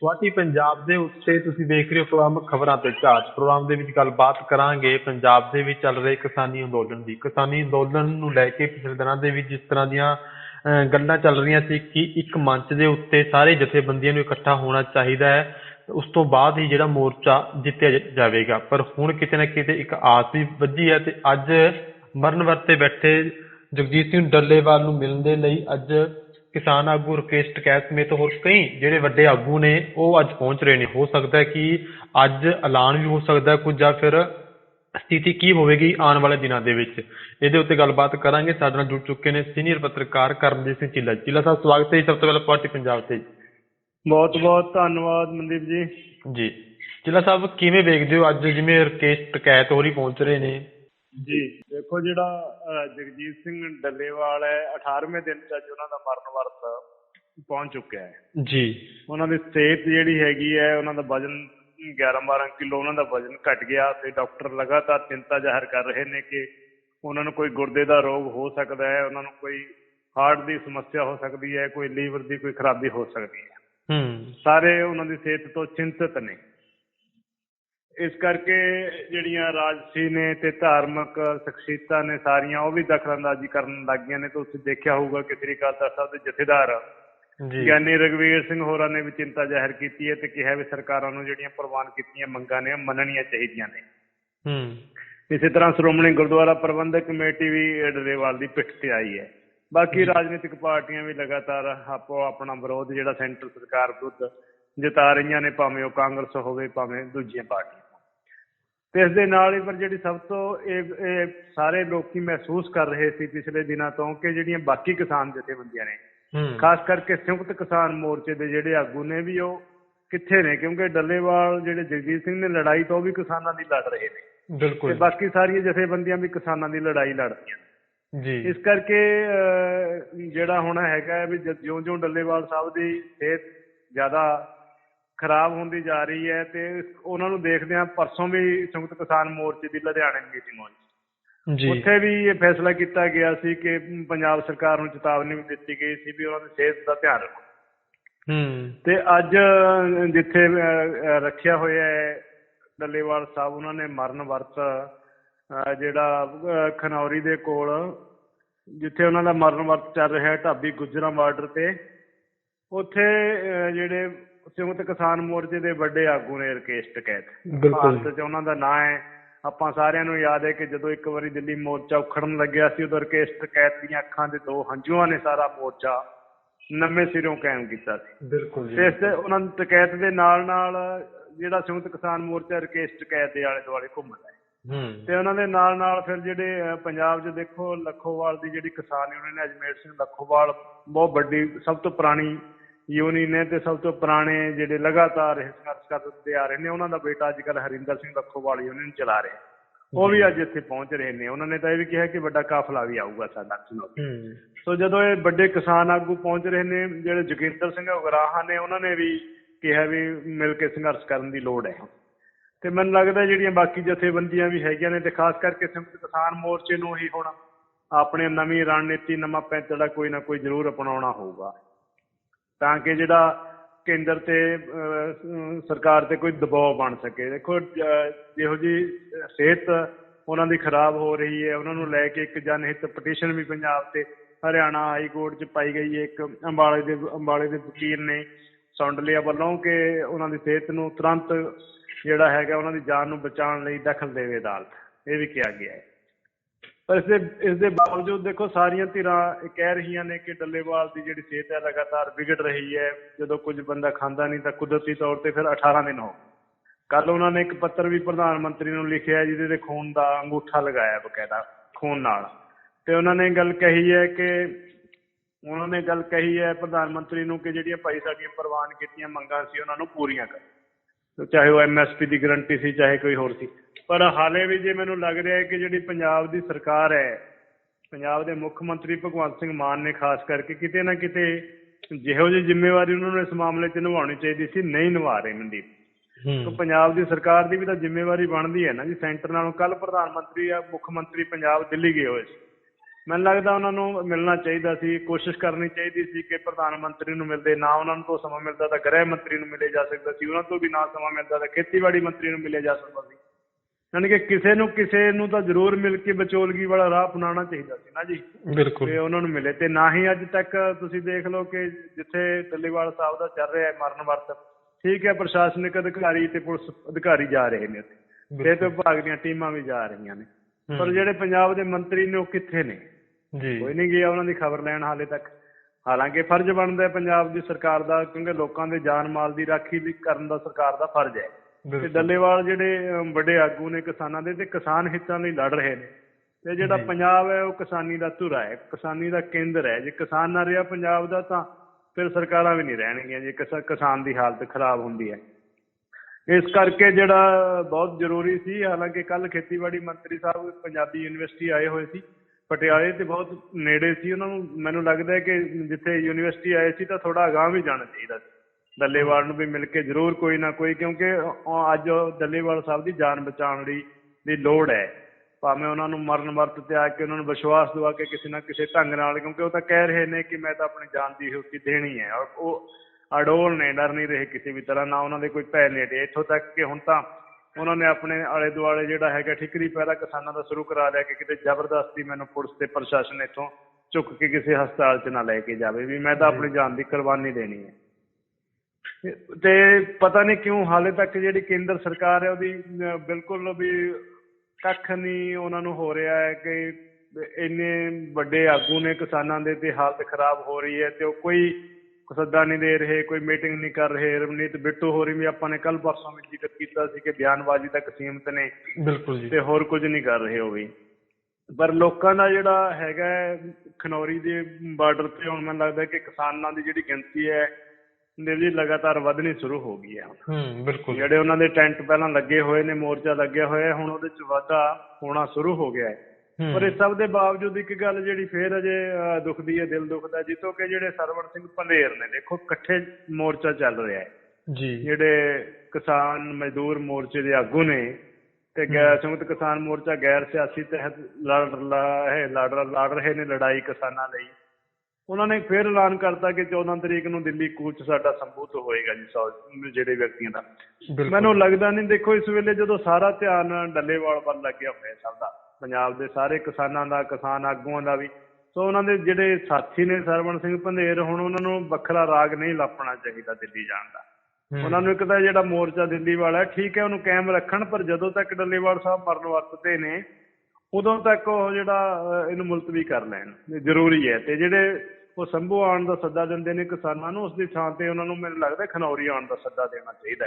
ਤੁਹਾਡੀ ਪੰਜਾਬ ਦੇ ਉੱਤੇ ਤੁਸੀਂ ਦੇਖ ਰਹੇ ਹੋ ਪ੍ਰੋਗਰਾਮ ਖਬਰਾਂ ਤੇ ਝਾਤ। ਪ੍ਰੋਗਰਾਮ ਦੇ ਵਿੱਚ ਗੱਲਬਾਤ ਕਰਾਂਗੇ। ਪੰਜਾਬ ਦੇ ਵਿੱਚ ਚੱਲ ਰਹੇ ਕਿਸਾਨੀ ਅੰਦੋਲਨ ਦੀ। ਕਿਸਾਨੀ ਅੰਦੋਲਨ ਨੂੰ ਲੈ ਕੇ ਪਿਛਲੇ ਦਿਨਾਂ ਦੇ ਵਿੱਚ ਜਿਸ ਤਰ੍ਹਾਂ ਦੀਆਂ ਗੱਲਾਂ ਚੱਲ ਰਹੀਆਂ ਸੀ ਕਿ ਇੱਕ ਮੰਚ ਦੇ ਉੱਤੇ ਸਾਰੇ ਜਥੇਬੰਦੀਆਂ ਨੂੰ ਇਕੱਠਾ ਹੋਣਾ ਚਾਹੀਦਾ ਹੈ। ਉਸ ਤੋਂ ਬਾਅਦ ਹੀ ਜਿਹੜਾ ਮੋਰਚਾ ਜਿੱਤਿਆ ਜਾਵੇਗਾ। ਪਰ ਹੁਣ ਕਿਤੇ ਨਾ ਕਿਤੇ ਇੱਕ ਆਸ ਵੀ ਵੱਜੀ ਹੈ ਤੇ ਅੱਜ ਮਰਨ ਵਰਤੇ ਬੈਠੇ ਜਗਜੀਤ ਸਿੰਘ ਡੱਲੇਵਾਲ ਨੂੰ ਮਿਲਣ ਦੇ ਲਈ ਅੱਜ ਕਿਸਾਨ ਆਗੂ ਰਕੇਸ਼ ਟਕੈਤ ਸਮੇਤ ਹੋਰ ਕਈ ਜਿਹੜੇ ਵੱਡੇ ਆਗੂ ਨੇ ਉਹ ਅੱਜ ਪਹੁੰਚ ਰਹੇ ਨੇ। ਹੋ ਸਕਦਾ ਹੈ ਕਿ ਅੱਜ ਐਲਾਨ ਵੀ ਹੋ ਸਕਦਾ ਕੁਝ ਜਾਂ ਫਿਰ ਸਥਿਤੀ ਕੀ ਹੋਵੇਗੀ ਆਉਣ ਵਾਲੇ ਦਿਨਾਂ ਦੇ ਵਿੱਚ। ਇਹਦੇ ਉੱਤੇ ਗੱਲਬਾਤ ਕਰਾਂਗੇ। ਸਾਡੇ ਨਾਲ ਜੁੜ ਚੁੱਕੇ ਨੇ ਸੀਨੀਅਰ ਪੱਤਰਕਾਰ ਕਰਮਜੀਤ ਸਿੰਘ ਚੀਲਾ ਚੀਲਾ ਸਾਹਿਬ ਸਵਾਗਤ ਹੈ ਜੀ ਸਭ ਤੋਂ ਪਹਿਲਾਂ ਪਾਰਟੀ ਪੰਜਾਬ ਤੇ। ਬਹੁਤ ਬਹੁਤ ਧੰਨਵਾਦ ਮਨਦੀਪ ਜੀ। ਜੀ। ਚੀਲਾ ਸਾਹਿਬ ਕਿਵੇਂ ਵੇਖਦੇ ਹੋ ਅੱਜ? ਜਿਵੇਂ ਰਕੇਸ਼ ਟਕੈਤ ਹੋਰੀ ਪਹੁੰਚ ਰਹੇ ਨੇ। ਜੀ। ਦੇਖੋ ਜਿਹੜਾ ਜਗਜੀਤ ਸਿੰਘ ਡੱਲੇਵਾਲ ਹੈ 18ਵੇਂ ਦਿਨ ਚ ਅੱਜ ਉਹਨਾਂ ਦਾ ਮਰਨ ਵਰਤ ਪਹੁੰਚ ਚੁੱਕਿਆ ਹੈ। ਜੀ। ਉਹਨਾਂ ਦੀ ਸਿਹਤ ਜਿਹੜੀ ਹੈਗੀ ਹੈ ਉਹਨਾਂ ਦਾ ਵਜ਼ਨ 11 12 ਕਿਲੋ ਉਹਨਾਂ ਦਾ ਵਜ਼ਨ ਘਟ ਗਿਆ ਤੇ ਡਾਕਟਰ ਲਗਾਤਾਰ ਚਿੰਤਾ ਜ਼ਾਹਰ ਕਰ ਰਹੇ ਨੇ ਕਿ ਉਹਨਾਂ ਨੂੰ ਕੋਈ ਗੁਰਦੇ ਦਾ ਰੋਗ ਹੋ ਸਕਦਾ ਹੈ ਉਹਨਾਂ ਨੂੰ ਕੋਈ ਹਾਰਟ ਦੀ ਸਮੱਸਿਆ ਹੋ ਸਕਦੀ ਹੈ ਕੋਈ ਲੀਵਰ ਦੀ ਕੋਈ ਖਰਾਬੀ ਹੋ ਸਕਦੀ ਹੈ। ਹੂੰ। ਸਾਰੇ ਉਹਨਾਂ ਦੀ ਸਿਹਤ ਤੋਂ ਚਿੰਤਤ ਨੇ। ਇਸ ਕਰਕੇ ਜਿਹੜੀਆਂ ਰਾਜਸੀ ਨੇ ਤੇ ਧਾਰਮਿਕ ਸ਼ਖਸੀਅਤਾਂ ਨੇ ਸਾਰੀਆਂ ਉਹ ਵੀ ਦਖਲਅੰਦਾਜ਼ੀ ਕਰਨ ਲੱਗੀਆਂ ਨੇ ਤੁਸੀਂ ਦੇਖਿਆ ਹੋਊਗਾ ਕਿ ਸ੍ਰੀ ਅਕਾਲ ਤਖਤ ਸਾਹਿਬ ਦੇ ਜਥੇਦਾਰ ਜੀ। ਗਿਆਨੀ ਰਗਵੀਰ ਸਿੰਘ ਹੋਰਾਂ ਨੇ ਵੀ ਚਿੰਤਾ ਜ਼ਾਹਿਰ ਕੀਤੀ ਹੈ ਤੇ ਕਿਹਾ ਵੀ ਸਰਕਾਰਾਂ ਨੂੰ ਜਿਹੜੀਆਂ ਪ੍ਰਵਾਨ ਕੀਤੀਆਂ ਮੰਗਾਂ ਨੇ ਮੰਨਣੀਆਂ ਚਾਹੀਦੀਆਂ ਨੇ। ਹੂੰ। ਇਸੇ ਤਰ੍ਹਾਂ ਸ਼੍ਰੋਮਣੀ ਗੁਰਦੁਆਰਾ ਪ੍ਰਬੰਧਕ ਕਮੇਟੀ ਵੀ ਡਰੇਵਾਲ ਦੀ ਪਿੱਠ ਤੇ ਆਈ ਹੈ। ਬਾਕੀ ਰਾਜਨੀਤਿਕ ਪਾਰਟੀਆਂ ਵੀ ਲਗਾਤਾਰ ਆਪੋ ਆਪਣਾ ਵਿਰੋਧ ਜਿਹੜਾ ਸੈਂਟਰ ਸਰਕਾਰ ਵਿਰੁੱਧ ਜਤਾ ਰਹੀਆਂ ਨੇ ਭਾਵੇਂ ਉਹ ਕਾਂਗਰਸ ਹੋਵੇ ਭਾਵੇਂ ਦੂਜੀਆਂ ਪਾਰਟੀਆਂ। ਤੇ ਇਸ ਦੇ ਨਾਲ ਹੀ ਪਰ ਜਿਹੜੀ ਸਭ ਤੋਂ ਇਹ ਇਹ ਸਾਰੇ ਲੋਕੀ ਮਹਿਸੂਸ ਕਰ ਰਹੇ ਸੀ ਪਿਛਲੇ ਦਿਨਾਂ ਤੋਂ ਕਿ ਜਿਹੜੀਆਂ ਬਾਕੀ ਕਿਸਾਨ ਜਥੇਬੰਦੀਆਂ ਨੇ ਖਾਸ ਕਰਕੇ ਸੰਯੁਕਤ ਕਿਸਾਨ ਮੋਰਚੇ ਦੇ ਜਿਹੜੇ ਆਗੂ ਨੇ ਵੀ ਉਹ ਕਿੱਥੇ ਨੇ? ਕਿਉਂਕਿ ਡੱਲੇਵਾਲ ਜਿਹੜੇ ਜਗਜੀਤ ਸਿੰਘ ਨੇ ਲੜਾਈ ਤਾਂ ਉਹ ਵੀ ਕਿਸਾਨਾਂ ਦੀ ਲੜ ਰਹੇ ਨੇ। ਤੇ ਬਿਲਕੁਲ ਬਾਕੀ ਸਾਰੀਆਂ ਜਥੇਬੰਦੀਆਂ ਵੀ ਕਿਸਾਨਾਂ ਦੀ ਲੜਾਈ ਲੜਦੀਆਂ ਜੀ। ਇਸ ਕਰਕੇ ਜਿਹੜਾ ਹੁਣ ਹੈਗਾ ਵੀ ਜਿਉਂ-ਜਿਉਂ ਡੱਲੇਵਾਲ ਸਾਹਿਬ ਦੀ ਸਿਹਤ ਜ਼ਿਆਦਾ ਖਰਾਬ ਹੁੰਦੀ ਜਾ ਰਹੀ ਹੈ ਤੇ ਉਹਨਾਂ ਨੂੰ ਦੇਖਦਿਆਂ ਪਰਸੋਂ ਵੀ ਸੰਯੁਕਤ ਕਿਸਾਨ ਮੋਰਚੇ ਦੀ ਲੁਧਿਆਣੇ ਮੀਟਿੰਗ ਹੋਈ ਜੀ। ਉੱਥੇ ਵੀ ਇਹ ਫੈਸਲਾ ਕੀਤਾ ਗਿਆ ਸੀ ਕਿ ਪੰਜਾਬ ਸਰਕਾਰ ਨੂੰ ਚੇਤਾਵਨੀ ਵੀ ਦਿੱਤੀ ਗਈ ਸੀ ਵੀ ਉਹਨਾਂ ਦੀ ਸਿਹਤ ਦਾ ਧਿਆਨ ਰੱਖੋ। ਹੂੰ। ਤੇ ਅੱਜ ਜਿੱਥੇ ਰੱਖਿਆ ਹੋਇਆ ਹੈ ਡੱਲੇਵਾਲ ਸਾਹਿਬ ਉਹਨਾਂ ਨੇ ਮਰਨ ਵਰਤ ਜਿਹੜਾ ਖਨੌਰੀ ਦੇ ਕੋਲ ਜਿੱਥੇ ਉਹਨਾਂ ਦਾ ਮਰਨ ਵਰਤ ਚੱਲ ਰਿਹਾ ਹੈ ਢਾਬੀ ਗੁਜਰਾ ਬਾਰਡਰ ਤੇ ਉੱਥੇ ਜਿਹੜੇ ਸੰਯੁਕਤ ਕਿਸਾਨ ਮੋਰਚੇ ਦੇ ਵੱਡੇ ਆਗੂ ਨੇ ਰਕੇਸ਼ ਟਕੈਤ। ਭਾਰਤ 'ਚ ਉਹਨਾਂ ਦਾ ਨਾਂ ਹੈ। ਆਪਾਂ ਸਾਰਿਆਂ ਨੂੰ ਯਾਦ ਹੈ ਕਿ ਜਦੋਂ ਇੱਕ ਵਾਰੀ ਦਿੱਲੀ ਮੋਰਚਾ ਉਖੜਨ ਲੱਗਿਆ ਸੀ ਉਦੋਂ ਰਕੇਸ਼ ਟਕੈਤ ਦੀਆਂ ਅੱਖਾਂ ਦੇ ਦੋ ਹੰਝੂਆਂ ਨੇ ਸਾਰਾ ਮੋਰਚਾ ਨਵੇਂ ਸਿਰੋਂ ਕਾਇਮ ਕੀਤਾ ਸੀ। ਬਿਲਕੁਲ ਤੇ ਇਸ ਤੇ ਉਹਨਾਂ ਦੀ ਟਕੈਤ ਦੇ ਨਾਲ ਨਾਲ ਜਿਹੜਾ ਸੰਯੁਕਤ ਕਿਸਾਨ ਮੋਰਚਾ ਰਕੇਸ਼ ਟਕੈਤ ਦੇ ਆਲੇ ਦੁਆਲੇ ਘੁੰਮਦਾ ਹੈ। ਹੂੰ। ਤੇ ਉਹਨਾਂ ਦੇ ਨਾਲ ਨਾਲ ਫਿਰ ਜਿਹੜੇ ਪੰਜਾਬ 'ਚ ਦੇਖੋ ਲੱਖੋਵਾਲ ਦੀ ਜਿਹੜੀ ਕਿਸਾਨ ਯੂਨੀਅਨ ਹੈ ਅਜਮੇਰ ਸਿੰਘ ਲੱਖੋਵਾਲ ਬਹੁਤ ਵੱਡੀ ਸਭ ਤੋਂ ਪੁਰਾਣੀ ਯੂਨੀਅਨ ਹੈ ਤੇ ਸਭ ਤੋਂ ਪੁਰਾਣੇ ਜਿਹੜੇ ਲਗਾਤਾਰ ਇਹ ਸੰਘਰਸ਼ ਕਰਦੇ ਆ ਰਹੇ ਨੇ ਉਹਨਾਂ ਦਾ ਬੇਟਾ ਅੱਜ ਕੱਲ੍ਹ ਹਰਿੰਦਰ ਸਿੰਘ ਲੱਖੋਵਾਲ ਯੂਨੀਅਨ ਚਲਾ ਰਿਹਾ। ਉਹ ਵੀ ਅੱਜ ਇੱਥੇ ਪਹੁੰਚ ਰਹੇ ਨੇ। ਉਹਨਾਂ ਨੇ ਤਾਂ ਇਹ ਵੀ ਕਿਹਾ ਕਿ ਵੱਡਾ ਕਾਫਲਾ ਵੀ ਆਊਗਾ ਸਾਡਾ ਚੁਣੌਤੀ। ਸੋ ਜਦੋਂ ਇਹ ਵੱਡੇ ਕਿਸਾਨ ਆਗੂ ਪਹੁੰਚ ਰਹੇ ਨੇ ਜਿਹੜੇ ਜੋਗਿੰਦਰ ਸਿੰਘ ਉਗਰਾਹਾਂ ਨੇ ਉਹਨਾਂ ਨੇ ਵੀ ਕਿਹਾ ਵੀ ਮਿਲ ਕੇ ਸੰਘਰਸ਼ ਕਰਨ ਦੀ ਲੋੜ ਹੈ। ਤੇ ਮੈਨੂੰ ਲੱਗਦਾ ਜਿਹੜੀਆਂ ਬਾਕੀ ਜਥੇਬੰਦੀਆਂ ਵੀ ਹੈਗੀਆਂ ਨੇ ਤੇ ਖਾਸ ਕਰਕੇ ਸੰਯੁਕਤ ਕਿਸਾਨ ਮੋਰਚੇ ਨੂੰ ਹੀ ਹੁਣ ਆਪਣੇ ਨਵੀਂ ਰਣਨੀਤੀ ਨਵਾਂ ਪੈਂਤੜਾ ਕੋਈ ਨਾ ਕੋਈ ਜ਼ਰੂਰ ਅਪਣਾਉਣਾ ਹੋਊਗਾ। ਤਾਂ ਕਿ ਜਿਹੜਾ ਕੇਂਦਰ ਤੇ ਅਹ, ਸਰਕਾਰ ਤੇ ਕੋਈ ਦਬਾਅ ਬਣ ਸਕੇ। ਦੇਖੋ ਜਿਹੋ ਜੀ ਸਿਹਤ ਉਹਨਾਂ ਦੀ ਖਰਾਬ ਹੋ ਰਹੀ ਹੈ। ਉਹਨਾਂ ਨੂੰ ਲੈ ਕੇ ਇੱਕ ਜਨਹਿਤ ਪਟੀਸ਼ਨ ਵੀ ਪੰਜਾਬ ਤੇ ਹਰਿਆਣਾ ਹਾਈ ਕੋਰਟ 'ਚ ਪਾਈ ਗਈ ਹੈ। ਇੱਕ ਅੰਬਾਲੇ ਦੇ ਅੰਬਾਲੇ ਦੇ ਵਕੀਲ ਨੇ ਸੌਂਡਲੀਆ ਵੱਲੋਂ ਕਿ ਉਹਨਾਂ ਦੀ ਸਿਹਤ ਨੂੰ ਤੁਰੰਤ ਜਿਹੜਾ ਹੈਗਾ ਉਹਨਾਂ ਦੀ ਜਾਨ ਨੂੰ ਬਚਾਉਣ ਲਈ ਦਖਲ ਦੇਵੇ ਅਦਾਲਤ। ਇਹ ਵੀ ਕਿਹਾ ਗਿਆ ਹੈ। ਪਰ ਇਸ ਦੇ ਇਸ ਦੇ ਬਾਵਜੂਦ ਦੇਖੋ ਸਾਰੀਆਂ ਧਿਰਾਂ ਇਹ ਕਹਿ ਰਹੀਆਂ ਨੇ ਕਿ ਡੱਲੇਵਾਲ ਦੀ ਜਿਹੜੀ ਸਿਹਤ ਹੈ ਲਗਾਤਾਰ ਵਿਗੜ ਰਹੀ ਹੈ। ਜਦੋਂ ਕੁਝ ਬੰਦਾ ਖਾਂਦਾ ਨਹੀਂ ਤਾਂ ਕੁਦਰਤੀ ਤੌਰ ਤੇ ਫਿਰ 18 ਦਿਨ ਹੋ ਕੱਲ ਉਹਨਾਂ ਨੇ ਇੱਕ ਪੱਤਰ ਵੀ ਪ੍ਰਧਾਨ ਮੰਤਰੀ ਨੂੰ ਲਿਖਿਆ ਜਿਹਦੇ ਤੇ ਖੂਨ ਦਾ ਅੰਗੂਠਾ ਲਗਾਇਆ ਬਕਾਇਦਾ, ਖੂਨ ਨਾਲ। ਤੇ ਉਹਨਾਂ ਨੇ ਗੱਲ ਕਹੀ ਹੈ ਕਿ, ਉਹਨਾਂ ਨੇ ਗੱਲ ਕਹੀ ਹੈ ਪ੍ਰਧਾਨ ਮੰਤਰੀ ਨੂੰ ਕਿ ਜਿਹੜੀਆਂ ਭਾਈ ਸਾਡੀਆਂ ਪ੍ਰਵਾਨ ਕੀਤੀਆਂ ਮੰਗਾਂ ਸੀ ਉਹਨਾਂ ਨੂੰ ਪੂਰੀਆਂ ਕਰ। ਚਾਹੇ ਉਹ ਐਮਐਸਪੀ ਦੀ ਗਰੰਟੀ ਸੀ ਚਾਹੇ ਕੋਈ ਹੋਰ ਸੀ। ਪਰ ਹਾਲੇ ਵੀ ਜੇ ਮੈਨੂੰ ਲੱਗ ਰਿਹਾ ਹੈ ਕਿ ਜਿਹੜੀ ਪੰਜਾਬ ਦੀ ਸਰਕਾਰ ਹੈ ਪੰਜਾਬ ਦੇ ਮੁੱਖ ਮੰਤਰੀ ਭਗਵੰਤ ਸਿੰਘ ਮਾਨ ਨੇ ਖਾਸ ਕਰਕੇ ਕਿਤੇ ਨਾ ਕਿਤੇ ਜਿਹੋ ਜਿਹੀ ਜ਼ਿੰਮੇਵਾਰੀ ਉਹਨਾਂ ਨੂੰ ਇਸ ਮਾਮਲੇ 'ਚ ਨਿਭਾਉਣੀ ਚਾਹੀਦੀ ਸੀ ਨਹੀਂ ਨਿਭਾ ਰਹੇ ਮਨਦੀਪ। ਤਾਂ ਪੰਜਾਬ ਦੀ ਸਰਕਾਰ ਦੀ ਵੀ ਤਾਂ ਜ਼ਿੰਮੇਵਾਰੀ ਬਣਦੀ ਹੈ ਨਾ ਜੀ ਸੈਂਟਰ ਨਾਲੋਂ ਕੱਲ ਪ੍ਰਧਾਨ ਮੰਤਰੀ ਆ ਮੁੱਖ ਮੰਤਰੀ ਪੰਜਾਬ ਦਿੱਲੀ ਗਏ ਹੋਏ ਸੀ। ਮੈਨੂੰ ਲੱਗਦਾ ਉਹਨਾਂ ਨੂੰ ਮਿਲਣਾ ਚਾਹੀਦਾ ਸੀ ਕੋਸ਼ਿਸ਼ ਕਰਨੀ ਚਾਹੀਦੀ ਸੀ ਕਿ ਪ੍ਰਧਾਨ ਮੰਤਰੀ ਨੂੰ ਮਿਲਦੇ ਨਾ ਉਹਨਾਂ ਨੂੰ ਤੋਂ ਸਮਾਂ ਮਿਲਦਾ ਤਾਂ ਗ੍ਰਹਿ ਮੰਤਰੀ ਨੂੰ ਮਿਲੇ ਜਾ ਸਕਦਾ ਸੀ ਉਹਨਾਂ ਤੋਂ ਵੀ ਨਾ ਸਮਾਂ ਮਿਲਦਾ ਤਾਂ ਖੇਤੀਬਾੜੀ ਮੰਤਰੀ ਨੂੰ ਮਿਲੇ ਜਾ ਸਕਦਾ ਸੀ। ਯਾਨੀ ਕਿ ਕਿਸੇ ਨੂੰ ਕਿਸੇ ਨੂੰ ਤਾਂ ਜ਼ਰੂਰ ਮਿਲ ਕੇ ਵਿਚੋਲਗੀ ਵਾਲਾ ਰਾਹ ਅਪਣਾਉਣਾ ਚਾਹੀਦਾ ਸੀ ਨਾ ਜੀ। ਬਿਲਕੁਲ। ਤੇ ਉਹਨਾਂ ਨੂੰ ਮਿਲੇ ਤੇ ਨਾ ਹੀ ਅੱਜ ਤੱਕ ਤੁਸੀਂ ਦੇਖ ਲਓ ਕਿ ਜਿੱਥੇ ਟੱਲੀਵਾਲ ਸਾਹਿਬ ਦਾ ਚੱਲ ਰਿਹਾ ਹੈ ਮਰਨ ਵਰਤ ਠੀਕ ਹੈ ਪ੍ਰਸ਼ਾਸਨਿਕ ਅਧਿਕਾਰੀ ਤੇ ਪੁਲਿਸ ਅਧਿਕਾਰੀ ਜਾ ਰਹੇ ਨੇ ਉੱਥੇ ਸਿਹਤ ਵਿਭਾਗ ਦੀਆਂ ਟੀਮਾਂ ਵੀ ਜਾ ਰਹੀਆਂ ਨੇ। ਪਰ ਜਿਹੜੇ ਪੰਜਾਬ ਦੇ ਮੰਤਰੀ ਨੇ ਉਹ ਕਿੱਥੇ ਨੇ? ਜੀ। ਕੋਈ ਨਹੀਂ ਗਿਆ ਉਹਨਾਂ ਦੀ ਖਬਰ ਲੈਣ ਹਾਲੇ ਤੱਕ। ਹਾਲਾਂਕਿ ਫਰਜ਼ ਬਣਦਾ ਹੈ ਪੰਜਾਬ ਦੀ ਸਰਕਾਰ ਦਾ ਕਿਉਂਕਿ ਲੋਕਾਂ ਦੇ ਜਾਨ ਮਾਲ ਦੀ ਰਾਖੀ ਵੀ ਕਰਨ ਦਾ ਸਰਕਾਰ ਦਾ ਫਰਜ਼ ਹੈ। ਤੇ ਡੱਲੇਵਾਲ ਜਿਹੜੇ ਵੱਡੇ ਆਗੂ ਨੇ ਕਿਸਾਨਾਂ ਦੇ ਤੇ ਕਿਸਾਨ ਹਿੱਤਾਂ ਲਈ ਲੜ ਰਹੇ ਨੇ। ਤੇ ਜਿਹੜਾ। ਪੰਜਾਬ ਹੈ ਉਹ ਕਿਸਾਨੀ ਦਾ ਧੁਰਾ ਹੈ ਕਿਸਾਨੀ ਦਾ ਕੇਂਦਰ ਹੈ। ਜੇ ਕਿਸਾਨ ਨਾ ਰਿਹਾ ਪੰਜਾਬ ਦਾ ਤਾਂ ਫਿਰ ਸਰਕਾਰਾਂ ਵੀ ਨਹੀਂ ਰਹਿਣਗੀਆਂ ਜੇ ਕਿਸਾ- ਕਿਸਾਨ ਦੀ ਹਾਲਤ ਖਰਾਬ ਹੁੰਦੀ ਹੈ। ਇਸ ਕਰਕੇ ਜਿਹੜਾ ਬਹੁਤ ਜ਼ਰੂਰੀ ਸੀ ਹਾਲਾਂਕਿ ਕੱਲ ਖੇਤੀਬਾੜੀ ਮੰਤਰੀ ਸਾਹਿਬ ਪੰਜਾਬੀ ਯੂਨੀਵਰਸਿਟੀ ਆਏ ਹੋਏ ਸੀ। ਪਟਿਆਲੇ ਤੇ ਬਹੁਤ ਨੇੜੇ ਸੀ, ਉਹਨਾਂ ਨੂੰ ਮੈਨੂੰ ਲੱਗਦਾ ਹੈ ਕਿ ਜਿੱਥੇ ਯੂਨੀਵਰਸਿਟੀ ਆਏ ਸੀ ਤਾਂ ਥੋੜਾ ਅਗਾਂਹ ਵੀ ਜਾਣਾ ਚਾਹੀਦਾ ਸੀ। ਡੱਲੇਵਾਲ ਨੂੰ ਵੀ ਮਿਲ ਕੇ ਜ਼ਰੂਰ ਕੋਈ ਨਾ ਕੋਈ, ਕਿਉਂਕਿ ਅੱਜ ਉਹ ਡੱਲੇਵਾਲ ਸਾਹਿਬ ਦੀ ਜਾਨ ਬਚਾਉਣ ਲਈ, ਦੀ ਲੋੜ ਹੈ। ਭਾਵੇਂ ਉਹਨਾਂ ਨੂੰ ਮਰਨ ਵਰਤ ਤੇ ਆ ਕੇ ਉਹਨਾਂ ਨੂੰ ਵਿਸ਼ਵਾਸ ਦਿਵਾ ਕੇ ਕਿਸੇ ਨਾ ਕਿਸੇ ਢੰਗ ਨਾਲ, ਕਿਉਂਕਿ ਉਹ ਤਾਂ ਕਹਿ ਰਹੇ ਨੇ ਕਿ ਮੈਂ ਤਾਂ ਆਪਣੀ ਜਾਨ ਦੀ ਹੁੱਕੀ ਦੇਣੀ ਹੈ। ਔਰ ਉਹ ਅਡੋਲ ਨੇ, ਡਰ ਨਹੀਂ ਰਹੇ ਕਿਸੇ ਵੀ ਤਰ੍ਹਾਂ, ਨਾ ਉਹਨਾਂ ਦੇ ਕੋਈ ਪੈ ਨੇੜੇ। ਇੱਥੋਂ ਤੱਕ ਕਿ ਹੁਣ ਤਾਂ ਉਹਨਾਂ ਨੇ ਆਪਣੇ ਆਲੇ ਦੁਆਲੇ ਜਿਹੜਾ ਹੈਗਾ ਠਿਕਰੀ ਪੈਰਾ ਕਿਸਾਨਾਂ ਦਾ ਸ਼ੁਰੂ ਕਰਾ ਲਿਆ ਕਿ ਕਿਤੇ ਜ਼ਬਰਦਸਤੀ ਮੈਨੂੰ ਪੁਲਿਸ ਤੇ ਪ੍ਰਸ਼ਾਸਨ ਇੱਥੋਂ ਚੁੱਕ ਕੇ ਕਿਸੇ ਹਸਪਤਾਲ 'ਚ ਨਾ ਲੈ ਕੇ ਜਾਵੇ ਵੀ ਮੈਂ ਤਾਂ ਆਪਣੀ ਜਾਨ ਦੀ ਕੁਰਬਾਨੀ ਦੇਣੀ ਹੈ। ਤੇ- ਪਤਾ ਨਹੀਂ ਕਿਉਂ ਹਾਲੇ ਤੱਕ ਜਿਹੜੀ ਕੇਂਦਰ ਸਰਕਾਰ ਹੈ ਉਹਦੀ ਬਿਲਕੁਲ ਵੀ ਕੱਖ ਨਹੀਂ ਉਹਨਾਂ ਨੂੰ ਹੋ ਰਿਹਾ ਹੈ ਕਿ ਇੰਨੇ ਵੱਡੇ ਆਗੂ ਨੇ ਕਿਸਾਨਾਂ ਦੇ ਤੇ ਹਾਲਤ ਖਰਾਬ ਹੋ ਰਹੀ ਹੈ ਤੇ ਉਹ ਕੋਈ ਸੱਦਾ ਨਹੀਂ ਦੇ ਰਹੇ ਕੋਈ ਮੀਟਿੰਗ ਨਹੀਂ ਕਰ ਰਹੇ ਰਵਨੀਤ ਬਿੱਟੂ ਹੋਰੀ ਵੀ ਆਪਾਂ ਨੇ ਕੱਲ ਪਰਸੋਂ ਵੀ ਜ਼ਿਕਰ ਕੀਤਾ ਸੀ ਕਿ ਬਿਆਨਬਾਜ਼ੀ ਤੱਕ ਸੀਮਤ ਨੇ। ਬਿਲਕੁਲ ਜੀ। ਤੇ ਹੋਰ ਕੁਝ ਨਹੀਂ ਕਰ ਰਹੇ ਉਹ ਵੀ। ਪਰ ਲੋਕਾਂ ਦਾ ਜਿਹੜਾ ਹੈਗਾ ਖਨੌਰੀ ਦੇ ਬਾਰਡਰ ਤੇ ਹੁਣ ਮੈਨੂੰ ਲੱਗਦਾ ਕਿ ਕਿਸਾਨਾਂ ਦੀ ਜਿਹੜੀ ਗਿਣਤੀ ਹੈ ਜਿਹੜੀ ਲਗਾਤਾਰ ਵਧਣੀ ਸ਼ੁਰੂ ਹੋ ਗਈ ਹੈ ਹੂੰ ਬਿਲਕੁਲ। ਜਿਹੜੇ ਉਹਨਾਂ ਦੇ ਟੈਂਟ ਪਹਿਲਾਂ ਲੱਗੇ ਹੋਏ ਨੇ ਮੋਰਚਾ ਲੱਗਿਆ ਹੋਇਆ ਹੈ, ਹੁਣ ਉਹਦੇ ਚ ਵਾਧਾ ਹੋਣਾ ਸ਼ੁਰੂ ਹੋ ਗਿਆ ਹੂੰ, ਪਰ ਇਸ ਸਭ ਦੇ ਬਾਵਜੂਦ ਇੱਕ ਗੱਲ ਜਿਹੜੀ ਫੇਰ ਅਜੇ ਦੁਖਦੀ ਹੈ ਦਿਲ ਦੁਖਦਾ ਜਿੱਤੋਂ ਕਿ ਜਿਹੜੇ ਸਰਵਣ ਸਿੰਘ ਪੰਧੇਰ ਨੇ ਦੇਖੋ ਇਕੱਠੇ ਮੋਰਚਾ ਚੱਲ ਰਿਹਾ ਹੈ। ਜੀ। ਜਿਹੜੇ ਕਿਸਾਨ ਮਜ਼ਦੂਰ ਮੋਰਚੇ ਦੇ ਆਗੂ ਨੇ ਤੇ ਗੈਰ ਸੰਯੁਕਤ ਕਿਸਾਨ ਮੋਰਚਾ ਗੈਰ ਸਿਆਸੀ ਤਹਿਤ ਲੜ ਲਾ- ਇਹ ਲੜ ਲੜ ਰਹੇ ਨੇ ਲੜਾਈ ਕਿਸਾਨਾਂ ਲਈ। ਉਹਨਾਂ ਨੇ ਫਿਰ ਐਲਾਨ ਕਰਤਾ ਕਿ 14 ਤਰੀਕ ਨੂੰ ਦਿੱਲੀ ਕੂਚ ਸਾਡਾ ਸੰਬੋਧ ਹੋਏਗਾ ਜੀ ਸੌ ਜਿਹੜੇ ਵਿਅਕਤੀਆਂ ਦਾ। ਮੈਨੂੰ ਲੱਗਦਾ ਨਹੀਂ ਦੇਖੋ ਇਸ ਵੇਲੇ ਜਦੋਂ ਸਾਰਾ ਧਿਆਨ ਡੱਲੇਵਾਲ ਵੱਲ ਲੱਗਿਆ ਹੋਇਆ ਸਭ ਦਾ। ਪੰਜਾਬ ਦੇ ਸਾਰੇ ਕਿਸਾਨਾਂ ਦਾ ਕਿਸਾਨ ਆਗੂਆਂ ਦਾ ਵੀ। ਸੋ ਉਹਨਾਂ ਦੇ ਜਿਹੜੇ ਸਾਥੀ ਨੇ ਸਰਵਣ ਸਿੰਘ ਪੰਧੇਰ ਹੁਣ ਉਹਨਾਂ ਨੂੰ ਵੱਖਰਾ ਰਾਗ ਨਹੀਂ ਲਾਪਣਾ ਚਾਹੀਦਾ ਦਿੱਲੀ ਜਾਣ ਦਾ। ਉਹਨਾਂ ਨੂੰ ਇੱਕ ਤਾਂ ਜਿਹੜਾ ਮੋਰਚਾ ਦਿੱਲੀ ਵਾਲਾ ਠੀਕ ਹੈ ਉਹਨੂੰ ਕਾਇਮ ਰੱਖਣ ਪਰ ਜਦੋਂ ਤੱਕ ਡੱਲੇਵਾਲ ਸਾਹਿਬ ਮਰਨ ਵਰਤਦੇ ਨੇ ਉਦੋਂ ਤੱਕ ਉਹ ਜਿਹੜਾ ਇਹਨੂੰ ਮੁਲਤਵੀ ਕਰ ਲੈਣ। ਜ਼ਰੂਰੀ ਹੈ ਤੇ ਜਿਹੜੇ ਉਹ ਸੰਭੂ ਆਉਣ ਦਾ ਸੱਦਾ ਦਿੰਦੇ ਨੇ ਕਿਸਾਨਾਂ ਨੂੰ ਉਸ ਦੀ ਥਾਂ ਤੇ ਉਹਨਾਂ ਨੂੰ ਮੈਨੂੰ ਲੱਗਦਾ ਖਨੌਰੀ ਆਉਣ ਦਾ ਸੱਦਾ ਦੇਣਾ ਚਾਹੀਦਾ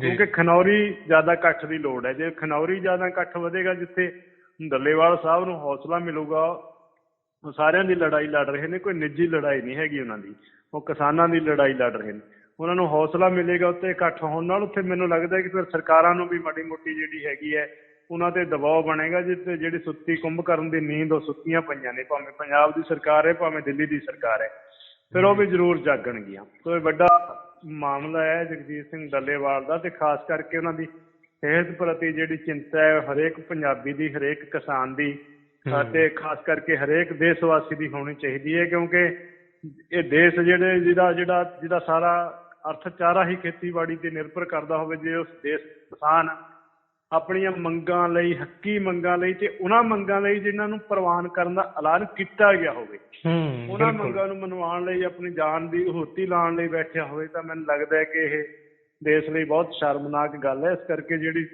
ਕਿਉਂਕਿ ਖਨੌਰੀ ਜ਼ਿਆਦਾ ਇਕੱਠ ਦੀ ਲੋੜ ਹੈ। ਜੇ ਖਨੌਰੀ ਜ਼ਿਆਦਾ ਇਕੱਠ ਵਧੇਗਾ ਜਿੱਥੇ ਡੱਲੇਵਾਲ ਸਾਹਿਬ ਨੂੰ ਹੌਸਲਾ ਮਿਲੂਗਾ। ਉਹ ਸਾਰਿਆਂ ਦੀ ਲੜਾਈ ਲੜ ਰਹੇ ਨੇ, ਕੋਈ ਨਿੱਜੀ ਲੜਾਈ ਨਹੀਂ ਹੈਗੀ ਉਹਨਾਂ ਦੀ। ਉਹ ਕਿਸਾਨਾਂ ਦੀ ਲੜਾਈ ਲੜ ਰਹੇ ਨੇ। ਉਹਨਾਂ ਨੂੰ ਹੌਸਲਾ ਮਿਲੇਗਾ, ਉੱਤੇ ਇਕੱਠ ਹੋਣ ਨਾਲ ਉੱਥੇ ਮੈਨੂੰ ਲੱਗਦਾ ਕਿ ਫਿਰ ਸਰਕਾਰਾਂ ਨੂੰ ਵੀ ਮਾੜੀ ਮੋਟੀ ਜਿਹੜੀ ਹੈਗੀ ਹੈ, ਉਹਨਾਂ ਤੇ ਦਬਾਅ ਬਣੇਗਾ ਜਿੱਤੇ ਜਿਹੜੀ ਸੁੱਤੀ ਕੁੰਭ ਕਰਨ ਦੀ ਨੀਂਦ ਉਹ ਸੁੱਤੀਆਂ ਪਈਆਂ ਨੇ। ਭਾਵੇਂ ਪੰਜਾਬ ਦੀ ਸਰਕਾਰ ਹੈ, ਭਾਵੇਂ ਦਿੱਲੀ ਦੀ ਸਰਕਾਰ ਹੈ। ਫਿਰ ਉਹ ਵੀ ਜ਼ਰੂਰ ਜਾਗਣਗੀਆਂ। ਸੋ ਇਹ ਵੱਡਾ ਮਾਮਲਾ ਹੈ ਜਗਜੀਤ ਸਿੰਘ ਡੱਲੇਵਾਲ ਦਾ ਤੇ ਖਾਸ ਕਰਕੇ ਉਹਨਾਂ ਦੀ ਸਿਹਤ ਪ੍ਰਤੀ ਜਿਹੜੀ ਚਿੰਤਾ ਹੈ ਹਰੇਕ ਪੰਜਾਬੀ ਦੀ ਹਰੇਕ ਕਿਸਾਨ ਦੀ। ਅਤੇ ਖਾਸ ਕਰਕੇ ਹਰੇਕ ਦੇਸ਼ ਵਾਸੀ ਦੀ ਹੋਣੀ ਚਾਹੀਦੀ ਹੈ ਕਿਉਂਕਿ ਇਹ ਦੇਸ਼ ਜਿਹੜੇ ਜਿਹਦਾ ਜਿਹੜਾ ਜਿਹਦਾ ਸਾਰਾ ਅਰਥਚਾਰਾ ਹੀ ਖੇਤੀਬਾੜੀ ਤੇ ਨਿਰਭਰ ਕਰਦਾ ਹੋਵੇ ਜੇ ਉਸ ਦੇਸ਼ ਕਿਸਾਨ ਆਪਣੀਆਂ ਮੰਗਾਂ ਲਈ ਹੱਕੀ ਮੰਗਾਂ ਲਈ ਤੇ ਉਹਨਾਂ ਮੰਗਾਂ ਲਈ ਜਿਨ੍ਹਾਂ ਨੂੰ ਪ੍ਰਵਾਨ ਕਰਨ ਦਾ ਐਲਾਨ ਕੀਤਾ ਗਿਆ ਹੋਵੇ ਹੂੰ ਉਹਨਾਂ ਮੰਗਾਂ ਨੂੰ ਮਨਵਾਉਣ ਲਈ ਆਪਣੀ ਜਾਨ ਦੀ ਅਹੂਤੀ ਲਾਉਣ ਲਈ ਬੈਠਿਆ ਹੋਵੇ ਤਾਂ ਮੈਨੂੰ ਲੱਗਦਾ ਹੈ ਕਿ ਇਹ ਦੇਸ਼ ਲਈ ਬਹੁਤ ਸ਼ਰਮਨਾਕ ਗੱਲ ਹੈ। ਇਸ ਕਰਕੇ ਜਿਹੜੀ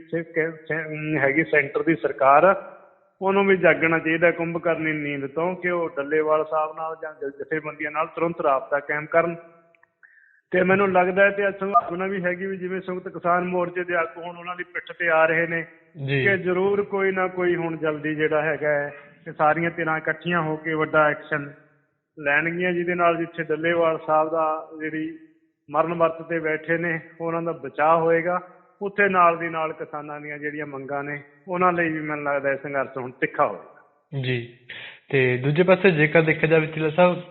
ਹੈਗੀ ਸੈਂਟਰ ਦੀ ਸਰਕਾਰ ਉਹਨੂੰ ਵੀ ਜਾਗਣਾ ਚਾਹੀਦਾ ਕੁੰਭਕਰਨੀ ਨੀਂਦ ਤੋਂ ਕਿ ਉਹ ਡੱਲੇਵਾਲ ਸਾਹਿਬ ਨਾਲ ਜਾਂ ਜਥੇਬੰਦੀਆਂ ਨਾਲ ਤੁਰੰਤ ਰਾਬਤਾ ਕਾਇਮ ਕਰਨ। ਤੇ ਮੈਨੂੰ ਲੱਗਦਾ ਹੈ ਤੇ ਸੰਭਾਵਨਾ ਵੀ ਹੈਗੀ ਵੀ ਜਿਵੇਂ ਸੰਯੁਕਤ ਕਿਸਾਨ ਮੋਰਚੇ ਦੇ ਆਗੂ ਹੁਣ ਉਹਨਾਂ ਦੀ ਪਿੱਠ ਤੇ ਆ ਰਹੇ ਨੇ ਕਿ ਜ਼ਰੂਰ ਕੋਈ ਨਾ ਕੋਈ ਹੁਣ ਜਲਦੀ ਜਿਹੜਾ ਹੈਗਾ ਹੈ ਕਿ ਸਾਰੀਆਂ ਧਿਰਾਂ ਇਕੱਠੀਆਂ ਹੋ ਕੇ ਵੱਡਾ ਐਕਸ਼ਨ ਲੈਣਗੀਆਂ। ਜਿਹਦੇ ਨਾਲ ਜਿੱਥੇ ਡੱਲੇਵਾਲ ਸਾਹਿਬ ਦਾ ਜਿਹੜੀ ਮਰਨ ਵਰਤ ਤੇ ਬੈਠੇ ਨੇ, ਉਹਨਾਂ ਦਾ ਬਚਾਅ ਹੋਏਗਾ। ਉੱਥੇ ਨਾਲ ਦੀ ਨਾਲ ਕਿਸਾਨਾਂ ਦੀਆਂ ਜਿਹੜੀਆਂ ਮੰਗਾਂ ਨੇ, ਉਹਨਾਂ ਲਈ ਵੀ ਮੈਨੂੰ ਲੱਗਦਾ ਇਹ ਸੰਘਰਸ਼ ਹੁਣ ਤਿੱਖਾ ਹੋਏਗਾ। ਜੀ। ਤੇ ਦੂਜੇ ਪਾਸੇ ਜੇਕਰ ਦੇਖਿਆ ਜਾਵੇ ਚੀਲਾ ਸਾਹਿਬ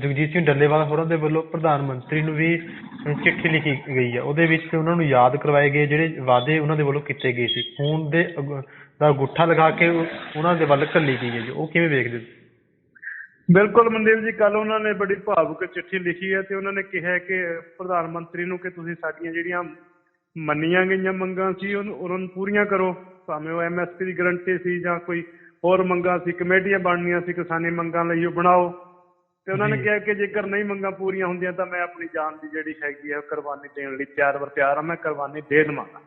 ਜਗਜੀਤ ਸਿੰਘ ਡੱਲੇਵਾਲ ਹੋਰਾਂ ਦੇ ਵੱਲੋਂ ਪ੍ਰਧਾਨ ਮੰਤਰੀ ਨੂੰ ਵੀ ਚਿੱਠੀ ਲਿਖੀ ਗਈ ਹੈ ਉਹਦੇ ਵਿੱਚ ਉਹਨਾਂ ਨੂੰ ਯਾਦ ਕਰਵਾਏ ਗਏ ਜਿਹੜੇ ਵਾਅਦੇ ਉਹਨਾਂ ਦੇ ਵੱਲੋਂ ਕੀਤੇ ਗਏ ਸੀ। ਖੂਨ ਦੇ ਦਾ ਗੁੱਠਾ ਲਗਾ ਕੇ ਉਹਨਾਂ ਦੇ ਵੱਲ ਘੱਲੀ ਗਈ ਹੈ ਜੀ। ਉਹ ਕਿਵੇਂ ਵੇਖਦੇ ਹੋ? ਬਿਲਕੁਲ ਮਨਦੇਵ ਜੀ ਕੱਲ ਉਹਨਾਂ ਨੇ ਬੜੀ ਭਾਵੁਕ ਚਿੱਠੀ ਲਿਖੀ ਹੈ ਤੇ ਉਹਨਾਂ ਨੇ ਕਿਹਾ ਕਿ ਪ੍ਰਧਾਨ ਮੰਤਰੀ ਨੂੰ ਕਿ ਤੁਸੀਂ ਸਾਡੀਆਂ ਜਿਹੜੀਆਂ ਮੰਨੀਆਂ ਗਈਆਂ ਮੰਗਾਂ ਸੀ ਉਹਨੂੰ ਨੂੰ ਪੂਰੀਆਂ ਕਰੋ। ਭਾਵੇਂ ਉਹ ਐਮਐਸਪੀ ਦੀ ਗਰੰਟੀ ਸੀ ਜਾਂ ਕੋਈ ਹੋਰ ਮੰਗਾਂ ਸੀ ਕਮੇਟੀਆਂ ਬਣਨੀਆਂ ਸੀ ਕਿਸਾਨੀ ਮੰਗਾਂ ਲਈ ਉਹ ਬਣਾਓ। ਤੇ ਉਹਨਾਂ ਨੇ। ਕਿਹਾ ਕਿ ਜੇਕਰ ਨਹੀਂ ਮੰਗਾਂ ਪੂਰੀਆਂ ਹੁੰਦੀਆਂ ਤਾਂ ਮੈਂ ਆਪਣੀ ਜਾਨ ਦੀ ਜਿਹੜੀ ਹੈਗੀ ਆ ਕੁਰਬਾਨੀ ਦੇਣ ਲਈ ਤਿਆਰ ਵਰ ਤਿਆਰ ਆ ਮੈਂ ਕੁਰਬਾਨੀ ਦੇ ਦੇਵਾਂਗਾ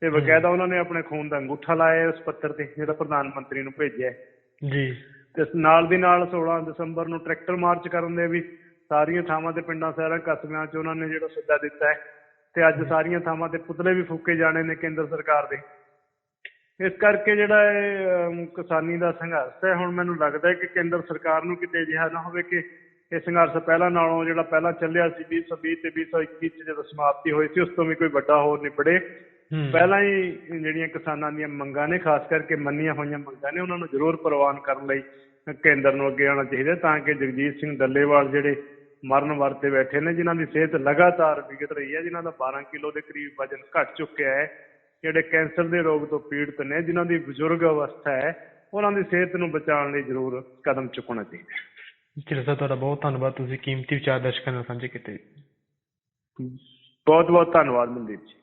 ਤੇ ਬਕਾਇਦਾ ਉਹਨਾਂ ਨੇ ਆਪਣੇ ਖੂਨ ਦਾ ਅੰਗੂਠਾ ਲਾਇਆ ਹੈ ਉਸ ਪੱਤਰ ਤੇ ਜਿਹੜਾ ਪ੍ਰਧਾਨ ਮੰਤਰੀ ਨੂੰ ਭੇਜਿਆ ਹੈ। ਜੀ। ਤੇ ਨਾਲ ਦੀ ਨਾਲ 16 ਦਸੰਬਰ ਨੂੰ ਟਰੈਕਟਰ ਮਾਰਚ ਕਰਨ ਦੇ ਵੀ ਸਾਰੀਆਂ ਥਾਵਾਂ ਤੇ ਪਿੰਡਾਂ ਸ਼ਹਿਰਾਂ ਕਸਬਿਆਂ 'ਚ ਉਹਨਾਂ ਨੇ ਜਿਹੜਾ ਸੱਦਾ ਦਿੱਤਾ ਹੈ ਤੇ ਅੱਜ ਸਾਰੀਆਂ ਥਾਵਾਂ ਤੇ ਪੁਤਲੇ ਵੀ ਫੂਕੇ ਜਾਣੇ ਨੇ ਕੇਂਦਰ ਸਰਕਾਰ ਦੇ। ਇਸ ਕਰਕੇ ਜਿਹੜਾ ਇਹ ਕਿਸਾਨੀ ਦਾ ਸੰਘਰਸ਼ ਹੈ ਹੁਣ ਮੈਨੂੰ ਲੱਗਦਾ ਹੈ ਕਿ ਕੇਂਦਰ ਸਰਕਾਰ ਨੂੰ ਕਿਤੇ ਅਜਿਹਾ ਨਾ ਹੋਵੇ ਕਿ ਇਹ ਸੰਘਰਸ਼ ਪਹਿਲਾਂ ਨਾਲੋਂ ਜਿਹੜਾ ਪਹਿਲਾਂ ਚੱਲਿਆ ਸੀ 2020 ਤੇ 2021 ਚ ਜਦੋਂ ਸਮਾਪਤੀ ਹੋਈ ਸੀ ਉਸ ਤੋਂ ਵੀ ਕੋਈ ਵੱਡਾ ਹੋਰ ਨਿਬੜੇ। ਪਹਿਲਾਂ ਹੀ ਜਿਹੜੀਆਂ ਕਿਸਾਨਾਂ ਦੀਆਂ ਮੰਗਾਂ ਨੇ ਖਾਸ ਕਰਕੇ ਮੰਨੀਆਂ ਹੋਈਆਂ ਮੰਗਾਂ ਨੇ ਉਹਨਾਂ ਨੂੰ ਜ਼ਰੂਰ ਪ੍ਰਵਾਨ ਕਰਨ ਲਈ ਕੇਂਦਰ ਨੂੰ ਅੱਗੇ ਆਉਣਾ ਚਾਹੀਦਾ ਤਾਂ ਕਿ ਜਗਜੀਤ ਸਿੰਘ ਡੱਲੇਵਾਲ ਜਿਹੜੇ ਮਰਨ ਵਰਤੇ ਬੈਠੇ ਨੇ ਜਿਨ੍ਹਾਂ ਦੀ ਸਿਹਤ ਲਗਾਤਾਰ ਵਿਗੜ ਰਹੀ ਹੈ ਜਿਨ੍ਹਾਂ ਦਾ 12 ਕਿਲੋ ਦੇ ਕਰੀਬ ਵਜਨ ਘਟ ਚੁੱਕਿਆ ਹੈ ਜਿਹੜੇ ਕੈਂਸਰ ਦੇ ਰੋਗ ਤੋਂ ਪੀੜਤ ਨੇ ਜਿਨ੍ਹਾਂ ਦੀ ਬਜ਼ੁਰਗ ਅਵਸਥਾ ਹੈ ਉਹਨਾਂ ਦੀ ਸਿਹਤ ਨੂੰ ਬਚਾਉਣ ਲਈ ਜ਼ਰੂਰ ਕਦਮ ਚੁੱਕਣਾ ਚਾਹੀਦਾ ਹੈ। ਚਲੋ ਸਰ ਤੁਹਾਡਾ ਬਹੁਤ ਧੰਨਵਾਦ ਤੁਸੀਂ ਕੀਮਤੀ ਵਿਚਾਰ ਦਰਸ਼ਕਾਂ ਨਾਲ ਸਾਂਝੇ ਕੀਤੇ। ਬਹੁਤ ਬਹੁਤ ਧੰਨਵਾਦ ਮਨਦੀਪ ਜੀ।